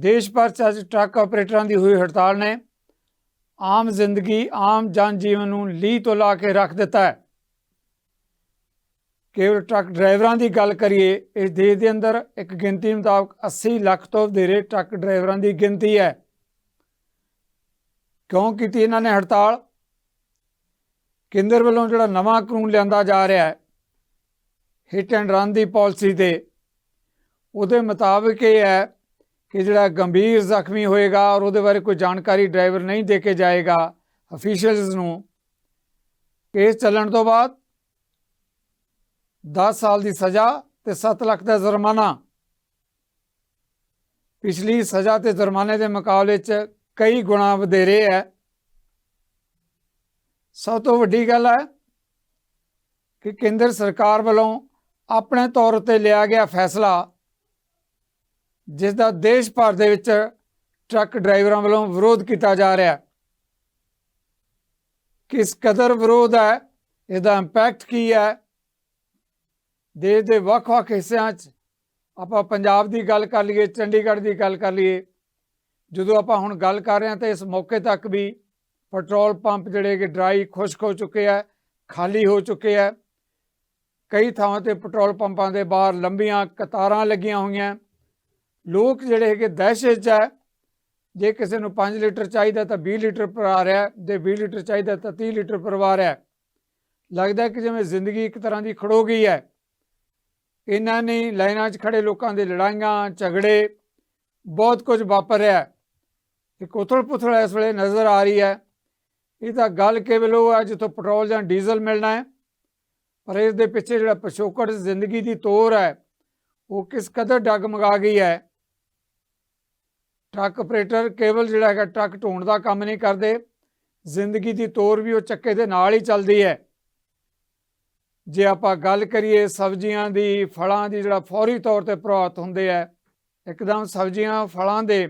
ਦੇਸ਼ ਭਰ 'ਚ ਅੱਜ ਟਰੱਕ ਆਪਰੇਟਰਾਂ ਦੀ ਹੋਈ ਹੜਤਾਲ ਨੇ ਆਮ ਜ਼ਿੰਦਗੀ, ਆਮ ਜਨ ਜੀਵਨ ਨੂੰ ਲੀਹ ਤੋਂ ਲਾ ਕੇ ਰੱਖ ਦਿੱਤਾ ਹੈ। ਕੇਵਲ ਟਰੱਕ ਡਰਾਈਵਰਾਂ ਦੀ ਗੱਲ ਕਰੀਏ, ਇਸ ਦੇਸ਼ ਦੇ ਅੰਦਰ ਇੱਕ ਗਿਣਤੀ ਮੁਤਾਬਕ 80 ਲੱਖ ਤੋਂ ਵਧੇਰੇ ਟਰੱਕ ਡਰਾਈਵਰਾਂ ਦੀ ਗਿਣਤੀ ਹੈ। ਕਿਉਂ ਕੀਤੀ ਇਹਨਾਂ ਨੇ ਹੜਤਾਲ? ਕੇਂਦਰ ਵੱਲੋਂ ਜਿਹੜਾ ਨਵਾਂ ਕਾਨੂੰਨ ਲਿਆਂਦਾ ਜਾ ਰਿਹਾ ਹੈ, ਹਿੱਟ ਐਂਡ ਰਨ ਦੀ ਪਾਲਿਸੀ ਤੇ, ਉਹਦੇ ਮੁਤਾਬਕ ਇਹ ਹੈ ਕਿ ਜਿਹੜਾ ਗੰਭੀਰ ਜ਼ਖਮੀ ਹੋਏਗਾ ਔਰ ਉਹਦੇ ਬਾਰੇ ਕੋਈ ਜਾਣਕਾਰੀ ਡਰਾਈਵਰ ਨਹੀਂ ਦੇ ਕੇ ਜਾਏਗਾ ਅਫੀਸ਼ੀਅਲਸ ਨੂੰ, ਕੇਸ ਚੱਲਣ ਤੋਂ ਬਾਅਦ 10 ਸਾਲ ਦੀ ਸਜ਼ਾ ਤੇ 7 ਲੱਖ ਦਾ ਜੁਰਮਾਨਾ। ਪਿਛਲੀ ਸਜ਼ਾ ਤੇ ਜੁਰਮਾਨੇ ਦੇ ਮੁਕਾਬਲੇ 'ਚ ਕਈ ਗੁਣਾ ਵਧੇਰੇ ਹੈ। ਸਭ ਤੋਂ ਵੱਡੀ ਗੱਲ ਹੈ ਕਿ ਕੇਂਦਰ ਸਰਕਾਰ ਵੱਲੋਂ ਆਪਣੇ ਤੌਰ ਉੱਤੇ ਲਿਆ ਗਿਆ ਫੈਸਲਾ ਜਿਸ ਦਾ ਦੇਸ਼ ਭਰ ਦੇ ਵਿੱਚ ਟਰੱਕ ਡਰਾਈਵਰਾਂ ਵੱਲੋਂ ਵਿਰੋਧ ਕੀਤਾ ਜਾ ਰਿਹਾ ਹੈ। ਕਿਸ ਕਦਰ ਵਿਰੋਧ ਹੈ, ਇਹਦਾ ਇੰਪੈਕਟ ਕੀ ਹੈ? ਦੇਸ਼ ਦੇ ਵੱਖ-ਵੱਖ ਹਿੱਸਿਆਂ 'ਚ ਆਪਾਂ ਪੰਜਾਬ ਦੀ ਗੱਲ ਕਰ ਲਈਏ, ਚੰਡੀਗੜ੍ਹ ਦੀ ਗੱਲ ਕਰ ਲਈਏ। ਜਦੋਂ ਆਪਾਂ ਹੁਣ ਗੱਲ ਕਰ ਰਹੇ ਹਾਂ ਤਾਂ ਇਸ ਮੌਕੇ ਤੱਕ ਵੀ ਪੈਟਰੋਲ ਪੰਪ ਜਿਹੜੇ ਕਿ ਡਰਾਈ ਖੁਸ਼ਕ ਹੋ ਚੁੱਕੇ ਆ ਖਾਲੀ ਹੋ ਚੁੱਕੇ ਆ ਕਈ ਥਾਵਾਂ ਤੇ ਪੈਟਰੋਲ ਪੰਪਾਂ ਦੇ ਬਾਹਰ ਲੰਬੀਆਂ ਕਤਾਰਾਂ ਲੱਗੀਆਂ ਹੋਈਆਂ। ਲੋਕ ਜਿਹੜੇ ਹੈਗੇ ਦਹਿਸ਼ਤ 'ਚ ਹੈ ਜੇ ਕਿਸੇ ਨੂੰ 5 ਲੀਟਰ ਚਾਹੀਦਾ ਤਾਂ 20 ਲੀਟਰ ਭਰਾ ਰਿਹਾ, ਜੇ 20 ਲੀਟਰ ਚਾਹੀਦਾ ਤਾਂ 30 ਲੀਟਰ ਭਰਵਾ ਰਿਹਾ ਲੱਗਦਾ ਕਿ ਜਿਵੇਂ ਜ਼ਿੰਦਗੀ ਇੱਕ ਤਰ੍ਹਾਂ ਦੀ ਖੜੋ ਗਈ ਹੈ। ਇਹਨਾਂ ਨੇ ਲਾਈਨਾਂ 'ਚ ਖੜੇ ਲੋਕਾਂ ਦੇ ਲੜਾਈਆਂ, ਝਗੜੇ, ਬਹੁਤ ਕੁਝ ਵਾਪਰਿਆ ਇੱਕ ਉਥਲ ਪੁਥਲ ਇਸ ਵੇਲੇ ਨਜ਼ਰ ਆ ਰਹੀ ਹੈ। ਇਹ ਤਾਂ ਗੱਲ ਕੇਵਲ ਉਹ ਹੈ ਜਿੱਥੋਂ ਪੈਟਰੋਲ ਜਾਂ ਡੀਜ਼ਲ ਮਿਲਣਾ ਹੈ। ਪਰ ਇਸ ਦੇ ਪਿੱਛੇ ਜਿਹੜਾ ਪਿਛੋਕੜ ਜ਼ਿੰਦਗੀ ਦੀ ਤੋਰ ਹੈ, ਉਹ ਕਿਸ ਕਦਰ ਡਗਮਗਾ ਗਈ ਹੈ। ਟਰੱਕ ਆਪਰੇਟਰ ਕੇਵਲ ਜਿਹੜਾ ਹੈਗਾ ਟਰੱਕ ਢੋਣ ਦਾ ਕੰਮ ਨਹੀਂ ਕਰਦੇ। ਜ਼ਿੰਦਗੀ ਦੀ ਤੋਰ ਵੀ ਉਹ ਚੱਕੇ ਦੇ ਨਾਲ ਹੀ ਚੱਲਦੀ ਹੈ। ਜੇ ਆਪਾਂ ਗੱਲ ਕਰੀਏ ਸਬਜ਼ੀਆਂ ਦੀ, ਫਲਾਂ ਦੀ ਜਿਹੜਾ ਫੌਰੀ ਤੌਰ ਤੇ ਪ੍ਰਭਾਵਿਤ ਹੁੰਦੇ ਹੈ ਇੱਕਦਮ ਸਬਜ਼ੀਆਂ, ਫਲਾਂ ਦੇ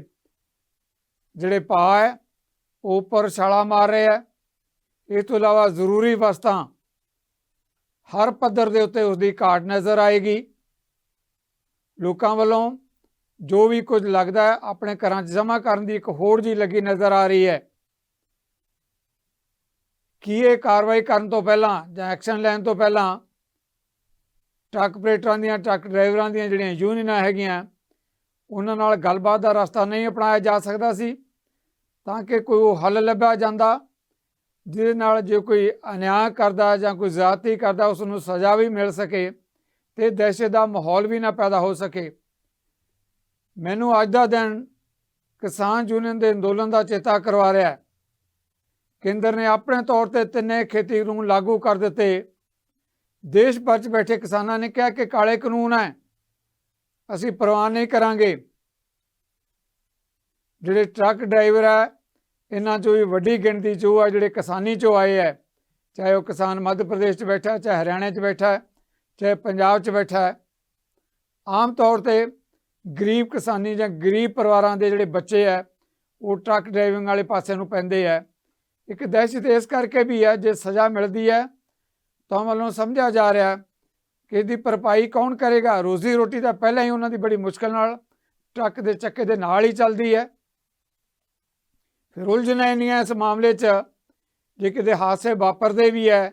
ਜਿਹੜੇ ਭਾਅ ਹੈ, ਉਹ ਉੱਪਰ ਛਾਲਾ ਮਾਰ ਰਹੇ ਹੈ ਇਸ ਤੋਂ ਇਲਾਵਾ ਜ਼ਰੂਰੀ ਵਸਤਾਂ ਹਰ ਪੱਧਰ ਦੇ ਉੱਤੇ ਉਸ ਦੀ ਘਾਟ ਨਜ਼ਰ ਆਏਗੀ। ਲੋਕਾਂ ਵੱਲੋਂ ਜੋ ਵੀ ਕੁਝ ਲੱਗਦਾ ਹੈ, ਆਪਣੇ ਘਰਾਂ 'ਚ ਜਮ੍ਹਾਂ ਕਰਨ ਦੀ ਇੱਕ ਹੋੜ ਜੀ ਲੱਗੀ ਨਜ਼ਰ ਆ ਰਹੀ ਹੈ। ਕੀ ਇਹ ਕਾਰਵਾਈ ਕਰਨ ਤੋਂ ਪਹਿਲਾਂ ਜਾਂ ਐਕਸ਼ਨ ਲੈਣ ਤੋਂ ਪਹਿਲਾਂ ਟਰੱਕ ਆਪਰੇਟਰਾਂ ਦੀਆਂ, ਟਰੱਕ ਡਰਾਈਵਰਾਂ ਦੀਆਂ ਜਿਹੜੀਆਂ ਯੂਨੀਅਨਾਂ ਹੈਗੀਆਂ, ਉਹਨਾਂ ਨਾਲ ਗੱਲਬਾਤ ਦਾ ਰਸਤਾ ਨਹੀਂ ਅਪਣਾਇਆ ਜਾ ਸਕਦਾ ਸੀ, ਤਾਂ ਕਿ ਕੋਈ ਉਹ ਹੱਲ ਲੱਭਿਆ ਜਾਂਦਾ, ਜਿਹਦੇ ਨਾਲ ਜੇ ਕੋਈ ਅਨਿਆਂ ਕਰਦਾ ਜਾਂ ਕੋਈ ਜ਼ਿਆਦਤੀ ਕਰਦਾ, ਉਸ ਨੂੰ ਸਜ਼ਾ ਵੀ ਮਿਲ ਸਕੇ ਤੇ ਦਹਿਸ਼ਤ ਦਾ ਮਾਹੌਲ ਵੀ ਨਾ ਪੈਦਾ ਹੋ ਸਕੇ। ਮੈਨੂੰ ਅੱਜ ਦਾ ਦਿਨ ਕਿਸਾਨ ਯੂਨੀਅਨ ਦੇ ਅੰਦੋਲਨ ਦਾ ਚੇਤਾ ਕਰਵਾ ਰਿਹਾ ਹੈ। ਕੇਂਦਰ ਨੇ ਆਪਣੇ ਤੌਰ ਤੇ ਤਿੰਨੇ ਖੇਤੀ ਕਾਨੂੰਨ ਲਾਗੂ ਕਰ ਦਿੱਤੇ। ਦੇਸ਼ ਭਰ 'ਚ ਬੈਠੇ ਕਿਸਾਨਾਂ ਨੇ ਕਿਹਾ ਕਿ ਕਾਲੇ ਕਾਨੂੰਨ ਹੈ। ਅਸੀਂ ਪ੍ਰਵਾਨ ਨਹੀਂ ਕਰਾਂਗੇ। ਜਿਹੜੇ ਟਰੱਕ ਡਰਾਈਵਰ ਹੈ, ਇਹਨਾਂ ਚੋਂ ਵੀ ਵੱਡੀ ਗਿਣਤੀ ਚੋਂ ਆ, ਜਿਹੜੇ ਕਿਸਾਨੀ ਚੋਂ ਆਏ ਹੈ, ਚਾਹੇ ਉਹ ਕਿਸਾਨ ਮੱਧ ਪ੍ਰਦੇਸ਼ 'ਚ ਬੈਠਾ, ਚਾਹੇ ਹਰਿਆਣਾ 'ਚ ਬੈਠਾ, ਚਾਹੇ ਪੰਜਾਬ 'ਚ ਬੈਠਾ ਆਮ ਤੌਰ ਤੇ ਗਰੀਬ ਕਿਸਾਨੀ ਜਾਂ ਗਰੀਬ ਪਰਿਵਾਰਾਂ ਦੇ ਜਿਹੜੇ ਬੱਚੇ ਹੈ ਉਹ ਟਰੱਕ ਡਰਾਈਵਿੰਗ ਵਾਲੇ ਪਾਸੇ ਨੂੰ ਪੈਂਦੇ ਹੈ ਇੱਕ ਦਹਿਸ਼ਤ ਇਸ ਕਰਕੇ ਵੀ ਹੈ ਜੇ ਸਜ਼ਾ ਮਿਲਦੀ ਹੈ ਤਾਂ ਵੱਲੋਂ ਸਮਝਿਆ ਜਾ ਰਿਹਾ ਕਿ ਇਹਦੀ ਭਰਪਾਈ ਕੌਣ ਕਰੇਗਾ? ਰੋਜ਼ੀ ਰੋਟੀ ਤਾਂ ਪਹਿਲਾਂ ਹੀ ਉਹਨਾਂ ਦੀ ਬੜੀ ਮੁਸ਼ਕਲ ਨਾਲ ਟਰੱਕ ਦੇ ਚੱਕੇ ਦੇ ਨਾਲ ਹੀ ਚੱਲਦੀ ਹੈ ਫਿਰ ਉਲਝਣਾ ਇੰਨੀਆਂ ਇਸ ਮਾਮਲੇ 'ਚ, ਜੇ ਕਿਤੇ ਹਾਦਸੇ ਵਾਪਰਦੇ ਵੀ ਹੈ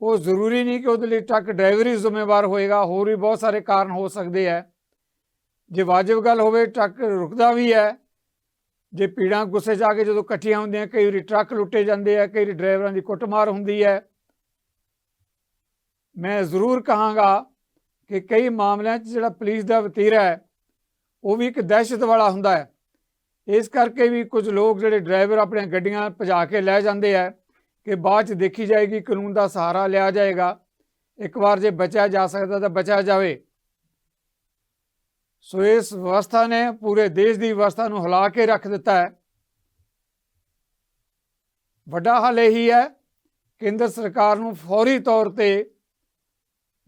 ਉਹ ਜ਼ਰੂਰੀ ਨਹੀਂ ਕਿ ਉਹਦੇ ਲਈ ਟਰੱਕ ਡਰਾਈਵਰ ਹੀ ਜ਼ਿੰਮੇਵਾਰ ਹੋਏਗਾ, ਹੋਰ ਵੀ ਬਹੁਤ ਸਾਰੇ ਕਾਰਨ ਹੋ ਸਕਦੇ ਹੈ ਜੇ ਵਾਜਬ ਗੱਲ ਹੋਵੇ, ਟਰੱਕ ਰੁਕਦਾ ਵੀ ਹੈ। ਜੇ ਪੀੜਾਂ ਗੁੱਸੇ 'ਚ ਆ ਕੇ ਜਦੋਂ ਇਕੱਠੀਆਂ ਹੁੰਦੀਆਂ, ਕਈ ਵਾਰੀ ਟਰੱਕ ਲੁੱਟੇ ਜਾਂਦੇ ਆ, ਕਈ ਵਾਰੀ ਡਰਾਈਵਰਾਂ ਦੀ ਕੁੱਟਮਾਰ ਹੁੰਦੀ ਹੈ। ਮੈਂ ਜ਼ਰੂਰ ਕਹਾਂਗਾ ਕਿ ਕਈ ਮਾਮਲਿਆਂ 'ਚ ਜਿਹੜਾ ਪੁਲਿਸ ਦਾ ਵਤੀਰਾ ਹੈ, ਉਹ ਵੀ ਇੱਕ ਦਹਿਸ਼ਤ ਵਾਲਾ ਹੁੰਦਾ ਹੈ। ਇਸ ਕਰਕੇ ਵੀ ਕੁਝ ਲੋਕ ਜਿਹੜੇ ਡਰਾਈਵਰ ਆਪਣੀਆਂ ਗੱਡੀਆਂ ਭਜਾ ਕੇ ਲੈ ਜਾਂਦੇ ਆ, ਕਿ ਬਾਅਦ 'ਚ ਦੇਖੀ ਜਾਏਗੀ, ਕਾਨੂੰਨ ਦਾ ਸਹਾਰਾ ਲਿਆ ਜਾਏਗਾ। ਇੱਕ ਵਾਰ ਜੇ ਬਚਿਆ ਜਾ ਸਕਦਾ ਤਾਂ ਬਚਿਆ ਜਾਵੇ। ਸੋ ਇਸ ਵਿਵਸਥਾ ਨੇ ਪੂਰੇ ਦੇਸ਼ ਦੀ ਵਿਵਸਥਾ ਨੂੰ ਹਿਲਾ ਕੇ ਰੱਖ ਦਿੱਤਾ ਹੈ। ਵੱਡਾ ਹੱਲ ਇਹੀ ਹੈ, ਕੇਂਦਰ ਸਰਕਾਰ ਨੂੰ ਫੌਰੀ ਤੌਰ ਤੇ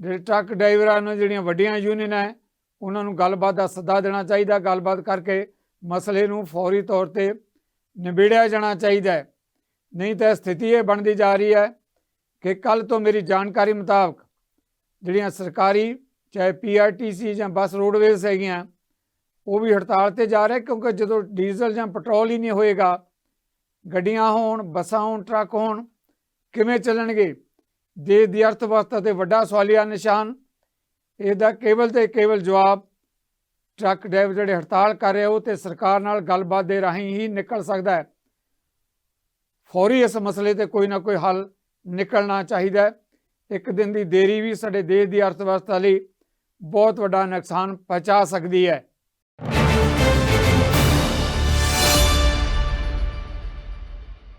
ਜਿਹੜੇ ਟਰੱਕ ਡਰਾਈਵਰਾਂ ਨੂੰ, ਜਿਹੜੀਆਂ ਵੱਡੀਆਂ ਯੂਨੀਅਨ ਹੈ, ਉਹਨਾਂ ਨੂੰ ਗੱਲਬਾਤ ਦਾ ਸੱਦਾ ਦੇਣਾ ਚਾਹੀਦਾ ਗੱਲਬਾਤ ਕਰਕੇ ਮਸਲੇ ਨੂੰ ਫੌਰੀ ਤੌਰ ਤੇ ਨਿਬੇੜਿਆ ਜਾਣਾ ਚਾਹੀਦਾ ਹੈ। ਨਹੀਂ ਤਾਂ ਸਥਿਤੀ ਇਹ ਬਣਦੀ ਜਾ ਰਹੀ ਹੈ ਕਿ ਕੱਲ ਤੋਂ ਮੇਰੀ ਜਾਣਕਾਰੀ ਮੁਤਾਬਕ ਜਿਹੜੀਆਂ ਸਰਕਾਰੀ ਚਾਹੇ ਪੀਆਰਟੀਸੀ ਜਾਂ ਬੱਸ ਰੋਡਵੇਜ਼ ਹੈਗੀਆਂ, ਉਹ ਵੀ ਹੜਤਾਲ ਤੇ ਜਾ ਰਹੇ ਕਿਉਂਕਿ ਜਦੋਂ ਡੀਜ਼ਲ ਜਾਂ ਪੈਟਰੋਲ ਹੀ ਨਹੀਂ ਹੋਏਗਾ, ਗੱਡੀਆਂ ਹੋਣ, ਬੱਸਾਂ ਹੋਣ, ਟਰੱਕ ਹੋਣ, ਕਿਵੇਂ ਚੱਲਣਗੇ? ਦੇਸ਼ ਦੀ ਅਰਥਵਿਵਸਥਾ ਤੇ ਵੱਡਾ ਸਵਾਲੀਆ ਨਿਸ਼ਾਨ। ਇਹਦਾ ਕੇਵਲ ਤੇ ਕੇਵਲ ਜਵਾਬ ਟਰੱਕ ਡਰਾਈਵਰ ਜਿਹੜੇ ਹੜਤਾਲ ਕਰ ਰਹੇ ਉਹ ਤੇ ਸਰਕਾਰ ਨਾਲ ਗੱਲਬਾਤ ਦੇ ਰਾਹੀਂ ਹੀ ਨਿਕਲ ਸਕਦਾ ਹੈ। ਫੌਰੀ ਇਸ ਮਸਲੇ ਤੇ ਕੋਈ ਨਾ ਕੋਈ ਹੱਲ ਨਿਕਲਣਾ ਚਾਹੀਦਾ ਹੈ। ਇੱਕ ਦਿਨ ਦੀ ਦੇਰੀ ਵੀ ਸਾਡੇ ਦੇਸ਼ ਦੀ ਅਰਥਵਿਵਸਥਾ ਲਈ ਬਹੁਤ ਵੱਡਾ ਨੁਕਸਾਨ ਪਹੁੰਚਾ ਸਕਦੀ ਹੈ।